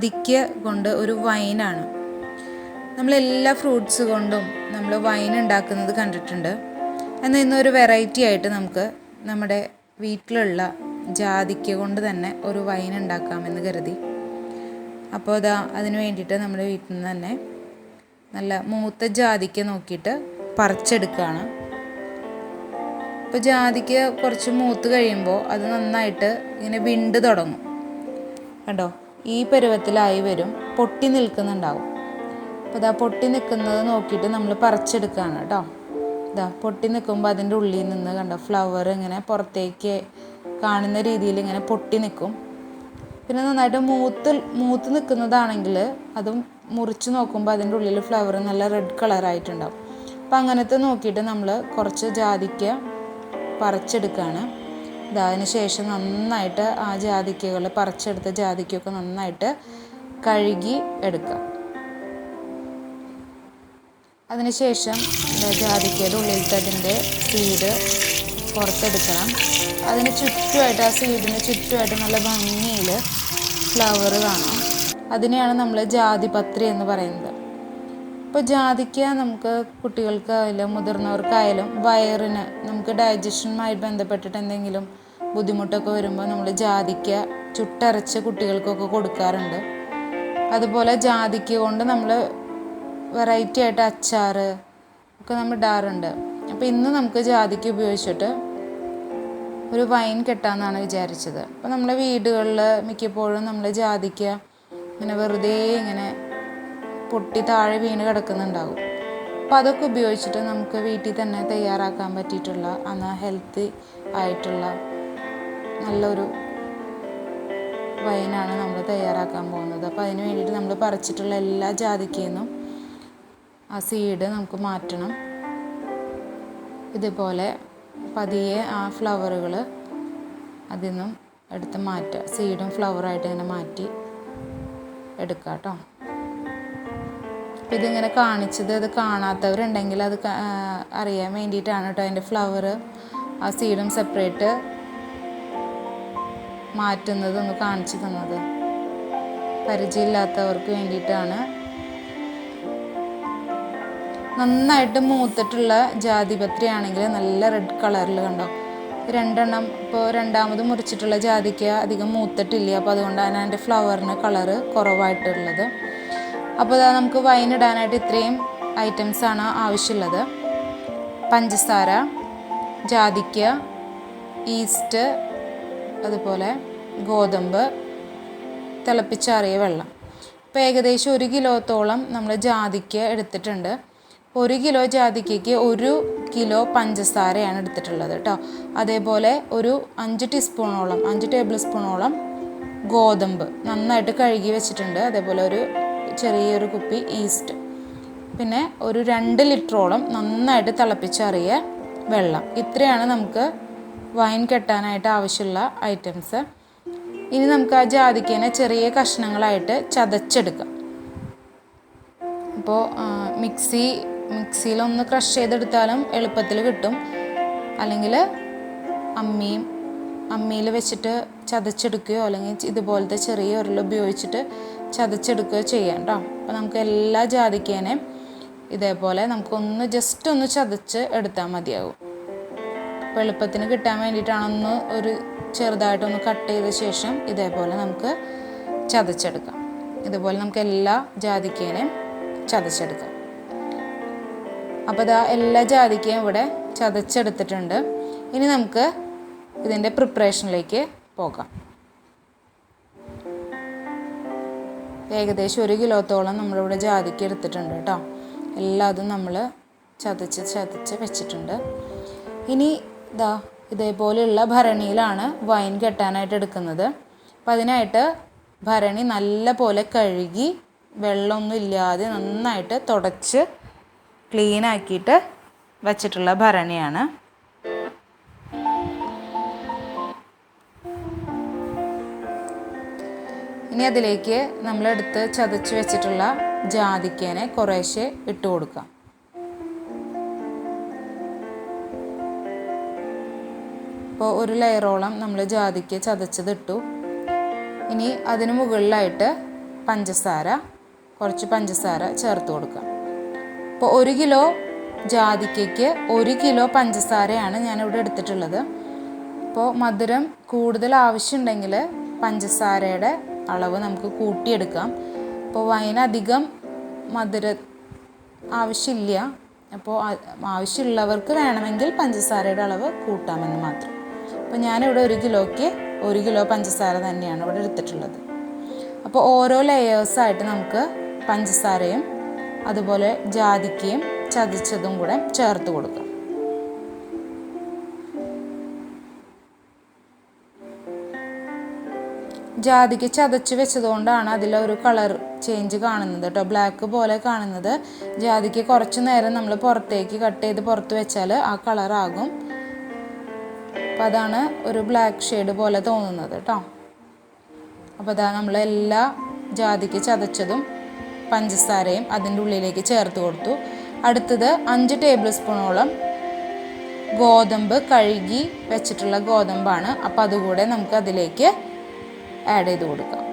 ജാതിക്ക കൊണ്ട് ഒരു വൈനാണ്. നമ്മൾ എല്ലാ ഫ്രൂട്ട്സ് കൊണ്ടും നമ്മൾ വൈൻ ഉണ്ടാക്കുന്നത് കണ്ടിട്ടുണ്ട്. എന്നാൽ ഇന്നൊരു വെറൈറ്റി ആയിട്ട് നമുക്ക് നമ്മുടെ വീട്ടിലുള്ള ജാതിക്ക കൊണ്ട് തന്നെ ഒരു വൈൻ ഉണ്ടാക്കാമെന്ന് കരുതി. അപ്പോൾ ഇതാ അതിന് വേണ്ടിയിട്ട് നമ്മുടെ വീട്ടിൽ നിന്ന് തന്നെ നല്ല മൂത്ത ജാതിക്ക നോക്കിയിട്ട് പറിച്ചെടുക്കുകയാണ്. ഇപ്പോൾ ജാതിക്ക കുറച്ച് മൂത്ത് കഴിയുമ്പോൾ അത് നന്നായിട്ട് ഇങ്ങനെ വിണ്ട് തുടങ്ങും. കണ്ടോ? ഈ പരുവത്തിലായി വരും പൊട്ടി നിൽക്കുന്നുണ്ടാവും. അപ്പോൾ ഇതാ പൊട്ടി നിൽക്കുന്നത് നോക്കിയിട്ട് നമ്മൾ പറിച്ചെടുക്കുകയാണ് കേട്ടോ. ഇതാ പൊട്ടി നിൽക്കുമ്പോൾ അതിന്റെ ഉള്ളിൽ നിന്ന് കണ്ടോ ഫ്ലവർ ഇങ്ങനെ പുറത്തേക്ക് കാണുന്ന രീതിയിൽ ഇങ്ങനെ പൊട്ടി നിൽക്കും. പിന്നെ നന്നായിട്ട് മൂത്ത് മൂത്ത് നിൽക്കുന്നതാണെങ്കിൽ അതും മുറിച്ച് നോക്കുമ്പോൾ അതിന്റെ ഉള്ളിൽ ഫ്ലവർ നല്ല റെഡ് കളറായിട്ടുണ്ടാവും അപ്പം അങ്ങനത്തെ നോക്കിയിട്ട് നമ്മൾ കുറച്ച് ജാതിക്ക പറിച്ചെടുക്കുകയാണ് അതിന് ശേഷം നന്നായിട്ട് ആ ജാതിക്കകൾ പറിച്ചെടുത്ത ജാതിക്കയൊക്കെ നന്നായിട്ട് കഴുകി എടുക്കുക. അതിനുശേഷം ജാതിക്കയുടെ ഉള്ളിലത്തെ അതിന്റെ സീഡ് പുറത്തെടുക്കണം. അതിന് ചുറ്റുമായിട്ട് ആ സീഡിന് ചുറ്റുമായിട്ട് നല്ല ഭംഗിയിൽ ഫ്ലവർ കാണാം. അതിനെയാണ് നമ്മൾ ജാതിപത്രി എന്ന് പറയുന്നത്. ഇപ്പോൾ ജാതിക്ക നമുക്ക് കുട്ടികൾക്കായാലും മുതിർന്നവർക്കായാലും വയറിന് നമുക്ക് ഡൈജഷനുമായി ബന്ധപ്പെട്ടിട്ട് എന്തെങ്കിലും ബുദ്ധിമുട്ടൊക്കെ വരുമ്പോൾ നമ്മൾ ജാതിക്ക ചുട്ടരച്ച് കുട്ടികൾക്കൊക്കെ കൊടുക്കാറുണ്ട്. അതുപോലെ ജാതിക്ക കൊണ്ട് നമ്മൾ വെറൈറ്റി ആയിട്ട് അച്ചാർ ഒക്കെ നമ്മൾ ഇടാറുണ്ട്. അപ്പോൾ ഇന്ന് നമുക്ക് ജാതിക്ക ഉപയോഗിച്ചിട്ട് ഒരു വൈൻ കെട്ടാമെന്നാണ് വിചാരിച്ചത്. അപ്പോൾ നമ്മുടെ വീടുകളിൽ മിക്കപ്പോഴും നമ്മൾ ജാതിക്ക ഇങ്ങനെ വെറുതെ ഇങ്ങനെ പൊട്ടി താഴെ വീണ് കിടക്കുന്നുണ്ടാവും. അപ്പോൾ അതൊക്കെ ഉപയോഗിച്ചിട്ട് നമുക്ക് വീട്ടിൽ തന്നെ തയ്യാറാക്കാൻ പറ്റിയിട്ടുള്ള എന്നാൽ ഹെൽത്തി ആയിട്ടുള്ള നല്ലൊരു വൈനാണ് നമ്മൾ തയ്യാറാക്കാൻ പോകുന്നത്. അപ്പോൾ അതിന് വേണ്ടിയിട്ട് നമ്മൾ പറിച്ചിട്ടുള്ള എല്ലാ ജാതിക്കയിൽ നിന്നും ആ സീഡ് നമുക്ക് മാറ്റണം. ഇതുപോലെ പതിയെ ആ ഫ്ലവറുകൾ അതിൽ നിന്നും എടുത്ത് മാറ്റുക. സീഡും ഫ്ലവറായിട്ട് ഇങ്ങനെ മാറ്റി എടുക്കാം കേട്ടോ. അപ്പം ഇതിങ്ങനെ കാണിച്ചത് അത് കാണാത്തവരുണ്ടെങ്കിൽ അത് അറിയാൻ വേണ്ടിയിട്ടാണ് കേട്ടോ അതിന്റെ ഫ്ലവർ ആ സീഡും സെപ്പറേറ്റ് മാറ്റുന്നത് ഒന്ന് കാണിച്ചു തന്നത്. പരിചയമില്ലാത്തവർക്ക് വേണ്ടിയിട്ടാണ്. നന്നായിട്ട് മൂത്തിട്ടുള്ള ജാതിപത്രി ആണെങ്കിൽ നല്ല റെഡ് കളറിൽ കണ്ടോ? രണ്ടെണ്ണം ഇപ്പോൾ രണ്ടാമത് മുറിച്ചിട്ടുള്ള ജാതിക്ക് അധികം മൂത്തിട്ടില്ല. അപ്പോൾ അതുകൊണ്ടാണ് അതിന്റെ ഫ്ലവറിന് കളറ് കുറവായിട്ടുള്ളത്. അപ്പോൾ ഇതാ നമുക്ക് വൈൻ ഇടാനായിട്ട് ഇത്രയും ഐറ്റംസ് ആണ് ആവശ്യമുള്ളത്. പഞ്ചസാര ജാതിക്ക ഈസ്റ്റ് അതുപോലെ ഗോതമ്പ് തിളപ്പിച്ചാറിയ വെള്ളം. ഇപ്പോൾ ഏകദേശം ഒരു കിലോത്തോളം നമ്മൾ ജാതിക്ക എടുത്തിട്ടുണ്ട്. ഒരു കിലോ ജാതിക്കയ്ക്ക് ഒരു കിലോ പഞ്ചസാരയാണ് എടുത്തിട്ടുള്ളത് കേട്ടോ. അതേപോലെ ഒരു അഞ്ച് ടീസ്പൂണോളം അഞ്ച് ടേബിൾ സ്പൂണോളം ഗോതമ്പ് നന്നായിട്ട് കഴുകി വെച്ചിട്ടുണ്ട്. അതേപോലെ ഒരു ചെറിയൊരു കുപ്പി ഈസ്റ്റ് പിന്നെ ഒരു രണ്ട് ലിറ്ററോളം നന്നായിട്ട് തിളപ്പിച്ചറിയ വെള്ളം. ഇത്രയാണ് നമുക്ക് വൈൻ കെട്ടാനായിട്ട് ആവശ്യമുള്ള ഐറ്റംസ് ഇനി നമുക്ക് ആ ജാതിക്കേനെ ചെറിയ കഷ്ണങ്ങളായിട്ട് ചതച്ചെടുക്കാം. അപ്പോൾ മിക്സി മിക്സിയിലൊന്ന് ക്രഷ് ചെയ്തെടുത്താലും എളുപ്പത്തിൽ കിട്ടും. അല്ലെങ്കിൽ അമ്മിയും അമ്മിയിൽ വെച്ചിട്ട് ചതച്ചെടുക്കുകയോ അല്ലെങ്കിൽ ഇതുപോലത്തെ ചെറിയ ഉരുള ഉപയോഗിച്ചിട്ട് ചതച്ചെടുക്കുകയോ ചെയ്യാം കേട്ടോ. അപ്പോൾ നമുക്ക് എല്ലാ ജാതിക്കേനെയും ഇതേപോലെ നമുക്കൊന്ന് ജസ്റ്റ് ഒന്ന് ചതച്ച് എടുത്താൽ മതിയാകും അപ്പോൾ എളുപ്പത്തിന് കിട്ടാൻ വേണ്ടിയിട്ടാണൊന്ന് ഒരു ചെറുതായിട്ടൊന്ന് കട്ട് ചെയ്ത ശേഷം ഇതേപോലെ നമുക്ക് ചതച്ചെടുക്കാം. ഇതുപോലെ നമുക്ക് എല്ലാ ജാതിക്കേനെയും ചതച്ചെടുക്കാം. അപ്പോൾ ഇതാ എല്ലാ ജാതിക്കയും ഇവിടെ ചതച്ചെടുത്തിട്ടുണ്ട്. ഇനി നമുക്ക് ഇതിന്റെ പ്രിപ്പറേഷനിലേക്ക് പോകാം. ഏകദേശം ഒരു കിലോത്തോളം നമ്മളിവിടെ ജാതിക്ക് എടുത്തിട്ടുണ്ട് കേട്ടോ. എല്ലാതും നമ്മൾ ചതച്ച് ചതച്ച് വെച്ചിട്ടുണ്ട്. ഇനി ഇതാ ഇതേപോലെയുള്ള ഭരണിയിലാണ് വൈൻ കെട്ടാനായിട്ട് എടുക്കുന്നത്. അപ്പം അതിനായിട്ട് ഭരണി നല്ല പോലെ കഴുകി വെള്ളമൊന്നും ഇല്ലാതെ നന്നായിട്ട് തുടച്ച് ക്ലീൻ ആക്കിയിട്ട് വച്ചിട്ടുള്ള ഭരണിയാണ്. ഇനി അതിലേക്ക് നമ്മളെടുത്ത് ചതച്ച് വെച്ചിട്ടുള്ള ജാതിക്കേനെ കുറേശ്ശെ ഇട്ട് കൊടുക്കാം. അപ്പോൾ ഒരു ലെയറോളം നമ്മൾ ജാതിക്ക ചതച്ചത് ഇട്ടു. ഇനി അതിന് മുകളിലായിട്ട് പഞ്ചസാര കുറച്ച് പഞ്ചസാര ചേർത്ത് കൊടുക്കാം. അപ്പോൾ ഒരു കിലോ ജാതിക്കയ്ക്ക് ഒരു കിലോ പഞ്ചസാരയാണ് ഞാനിവിടെ എടുത്തിട്ടുള്ളത്. അപ്പോൾ മധുരം കൂടുതൽ ആവശ്യമുണ്ടെങ്കിൽ പഞ്ചസാരയുടെ അളവ് നമുക്ക് കൂട്ടിയെടുക്കാം. അപ്പോൾ വൈൻ അധികം മധുര ആവശ്യമില്ല. അപ്പോൾ ആവശ്യമുള്ളവർക്ക് വേണമെങ്കിൽ പഞ്ചസാരയുടെ അളവ് കൂട്ടാമെന്ന് മാത്രം. അപ്പോൾ ഞാനിവിടെ ഒരു കിലോയ്ക്ക് ഒരു കിലോ പഞ്ചസാര തന്നെയാണ് ഇവിടെ എടുത്തിട്ടുള്ളത്. അപ്പോൾ ഓരോ ലെയേഴ്സായിട്ട് നമുക്ക് പഞ്ചസാരയും അതുപോലെ ജാതിക്കയും ചതച്ചതും കൂടെ ചേർത്ത് കൊടുക്കാം. ജാതിക്ക് ചതച്ച് വെച്ചതുകൊണ്ടാണ് അതിലൊരു കളർ ചേഞ്ച് കാണുന്നത് കേട്ടോ ബ്ലാക്ക് പോലെ കാണുന്നത്. ജാതിക്ക് കുറച്ച് നേരം നമ്മൾ പുറത്തേക്ക് കട്ട് ചെയ്ത് പുറത്ത് വെച്ചാൽ ആ കളറാകും അപ്പം അതാണ് ഒരു ബ്ലാക്ക് ഷെയ്ഡ് പോലെ തോന്നുന്നത് കേട്ടോ അപ്പോൾ അതാ നമ്മൾ എല്ലാ ജാതിക്ക് ചതച്ചതും പഞ്ചസാരയും അതിന്റെ ഉള്ളിലേക്ക് ചേർത്ത് കൊടുത്തു. അടുത്തത് അഞ്ച് ടേബിൾ സ്പൂണോളം ഗോതമ്പ് കഴുകി വെച്ചിട്ടുള്ള ഗോതമ്പാണ്. അപ്പോൾ അതുകൂടെ നമുക്ക് അതിലേക്ക് ആഡ് ചെയ്ത് കൊടുക്കാം.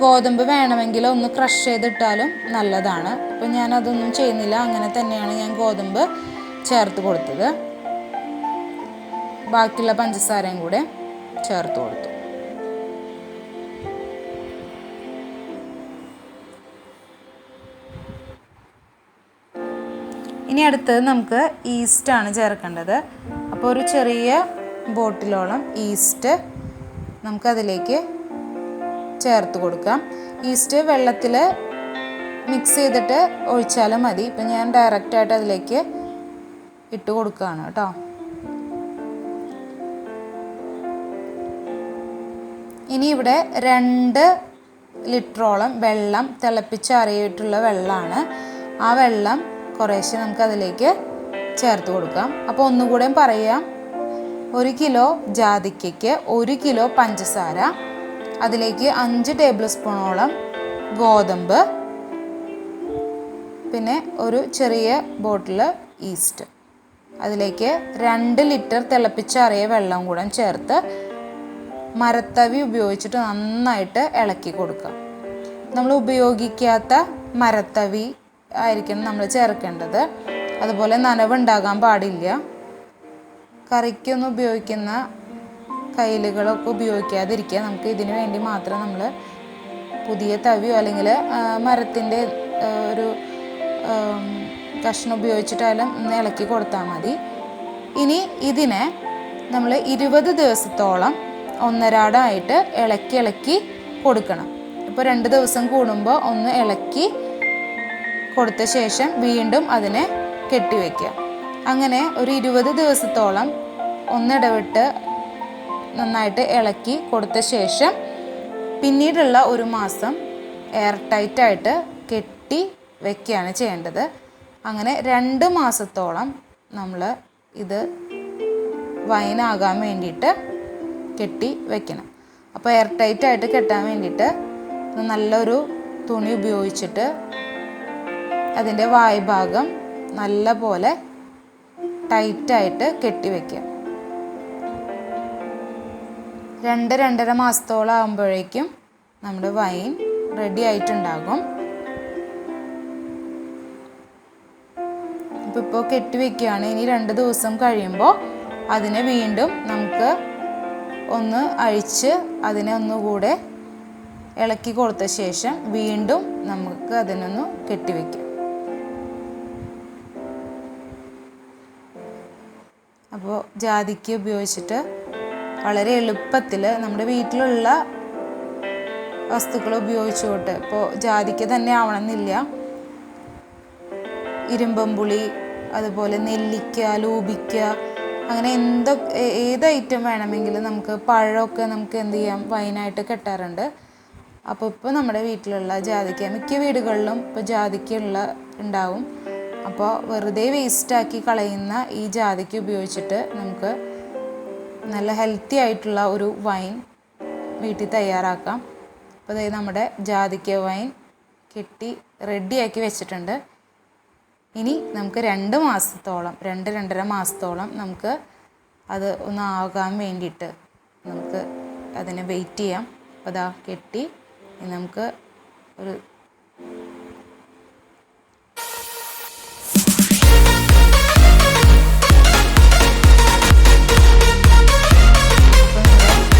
ഗോതമ്പ് വേണമെങ്കിൽ ഒന്ന് ക്രഷ് ചെയ്തിട്ടാലും നല്ലതാണ്. അപ്പോൾ ഞാൻ അതൊന്നും ചെയ്യുന്നില്ല. അങ്ങനെ തന്നെയാണ് ഞാൻ ഗോതമ്പ് ചേർത്ത് കൊടുത്തത്. ബാക്കിയുള്ള പഞ്ചസാരയും കൂടെ ചേർത്ത് കൊടുത്തു. ഇനി അടുത്തത് നമുക്ക് ഈസ്റ്റ് ആണ് ചേർക്കേണ്ടത്. അപ്പോൾ ഒരു ചെറിയ ബോട്ടിലോളം ഈസ്റ്റ് നമുക്കതിലേക്ക് ചേർത്ത് കൊടുക്കാം. ഈസ്റ്റ് വെള്ളത്തിൽ മിക്സ് ചെയ്തിട്ട് ഒഴിച്ചാലും മതി. ഇപ്പം ഞാൻ ഡയറക്റ്റായിട്ട് അതിലേക്ക് ഇട്ട് കൊടുക്കുകയാണ് കേട്ടോ. ഇനി ഇവിടെ രണ്ട് ലിറ്ററോളം വെള്ളം തിളപ്പിച്ചാറിയിട്ടുള്ള വെള്ളമാണ്. ആ വെള്ളം കുറേശ്ശെ നമുക്ക് അതിലേക്ക് ചേർത്ത് കൊടുക്കാം. അപ്പോൾ ഒന്നുകൂടെയും പറയാം. ഒരു കിലോ ജാതിക്കയ്ക്ക് ഒരു കിലോ പഞ്ചസാര അതിലേക്ക് അഞ്ച് ടേബിൾ സ്പൂണോളം ഗോതമ്പ് പിന്നെ ഒരു ചെറിയ ബോട്ടിൽ ഈസ്റ്റ്. അതിലേക്ക് രണ്ട് ലിറ്റർ തിളപ്പിച്ചാറിയ വെള്ളം കൂടെ ചേർത്ത് മരത്തവി ഉപയോഗിച്ചിട്ട് നന്നായിട്ട് ഇളക്കി കൊടുക്കുക. നമ്മൾ ഉപയോഗിക്കാത്ത മരത്തവി ആയിരിക്കണം നമ്മൾ ചേർക്കേണ്ടത്. അതുപോലെ നനവുണ്ടാകാൻ പാടില്ല. കറിക്കൊന്നും ഉപയോഗിക്കുന്ന കയ്യിലുകളൊക്കെ ഉപയോഗിക്കാതിരിക്കുക. നമുക്ക് ഇതിനു വേണ്ടി മാത്രം നമ്മൾ പുതിയ തവിയോ അല്ലെങ്കിൽ മരത്തിന്റെ ഒരു കഷ്ണം ഉപയോഗിച്ചിട്ടായാലും ഒന്ന് ഇളക്കി കൊടുത്താൽ മതി. ഇനി ഇതിനെ നമ്മൾ ഇരുപത് ദിവസത്തോളം ഒന്നരാടായിട്ട് ഇളക്കി ഇളക്കി കൊടുക്കണം. ഇപ്പോൾ രണ്ട് ദിവസം കൂടുമ്പോൾ ഒന്ന് ഇളക്കി കൊടുത്ത ശേഷം വീണ്ടും അതിനെ കെട്ടിവെക്കുക. അങ്ങനെ ഒരു ഇരുപത് ദിവസത്തോളം ഒന്നിടവിട്ട് നന്നായിട്ട് ഇളക്കി കൊടുത്ത ശേഷം പിന്നീടുള്ള ഒരു മാസം എയർ ടൈറ്റായിട്ട് കെട്ടി വെക്കുകയാണ് ചെയ്യേണ്ടത്. അങ്ങനെ രണ്ട് മാസത്തോളം നമ്മൾ ഇത് വൈനാകാൻ വേണ്ടിയിട്ട് കെട്ടി വെക്കണം. അപ്പോൾ എയർ ടൈറ്റായിട്ട് കെട്ടാൻ വേണ്ടിയിട്ട് നല്ലൊരു തുണി ഉപയോഗിച്ചിട്ട് അതിന്റെ വായ്ഭാഗം നല്ല പോലെ ടൈറ്റായിട്ട് കെട്ടിവെക്കുക രണ്ട് രണ്ടര മാസത്തോളം ആകുമ്പോഴേക്കും നമ്മുടെ വൈൻ റെഡി ആയിട്ടുണ്ടാകും. അപ്പോൾ ഇപ്പോൾ കെട്ടിവെക്കുകയാണ് ഇനി രണ്ട് ദിവസം കഴിയുമ്പോൾ അതിനെ വീണ്ടും നമുക്ക് ഒന്ന് അഴിച്ച് അതിനെ ഒന്നുകൂടെ ഇളക്കി കൊടുത്ത ശേഷം വീണ്ടും നമുക്ക് അതിനൊന്ന് കെട്ടിവെക്കാം അപ്പോൾ ജാതിക്ക ഉപയോഗിച്ചിട്ട് വളരെ എളുപ്പത്തിൽ നമ്മുടെ വീട്ടിലുള്ള വസ്തുക്കൾ ഉപയോഗിച്ചുകൊണ്ട് ഇപ്പോൾ ജാതിക്ക തന്നെ ആവണമെന്നില്ല. ഇരുമ്പമ്പുളി അതുപോലെ നെല്ലിക്ക ലൂപിക്ക അങ്ങനെ എന്തൊക്കെ ഏത് ഐറ്റം വേണമെങ്കിലും നമുക്ക് പഴമൊക്കെ നമുക്ക് എന്ത് ചെയ്യാം? വൈനായിട്ട് കെട്ടാറുണ്ട്. അപ്പോൾ ഇപ്പോൾ നമ്മുടെ വീട്ടിലുള്ള ജാതിക്ക മിക്ക വീടുകളിലും ഇപ്പോൾ ജാതിക്കുള്ള ഉണ്ടാവും. അപ്പോൾ വെറുതെ വേസ്റ്റാക്കി കളയുന്ന ഈ ജാതിക്ക് ഉപയോഗിച്ചിട്ട് നമുക്ക് നല്ല ഹെൽത്തി ആയിട്ടുള്ള ഒരു വൈൻ വീട്ടിൽ തയ്യാറാക്കാം. അപ്പോൾ അതായത് നമ്മുടെ ജാതിക്ക വൈൻ കെട്ടി റെഡിയാക്കി വെച്ചിട്ടുണ്ട്. ഇനി നമുക്ക് രണ്ട് മാസത്തോളം രണ്ട് രണ്ടര മാസത്തോളം നമുക്ക് അത് ഒന്ന് ആകാൻ വേണ്ടിയിട്ട് നമുക്ക് അതിനെ വെയിറ്റ് ചെയ്യാം. അപ്പോൾ അതാ കെട്ടി നമുക്ക് ഒരു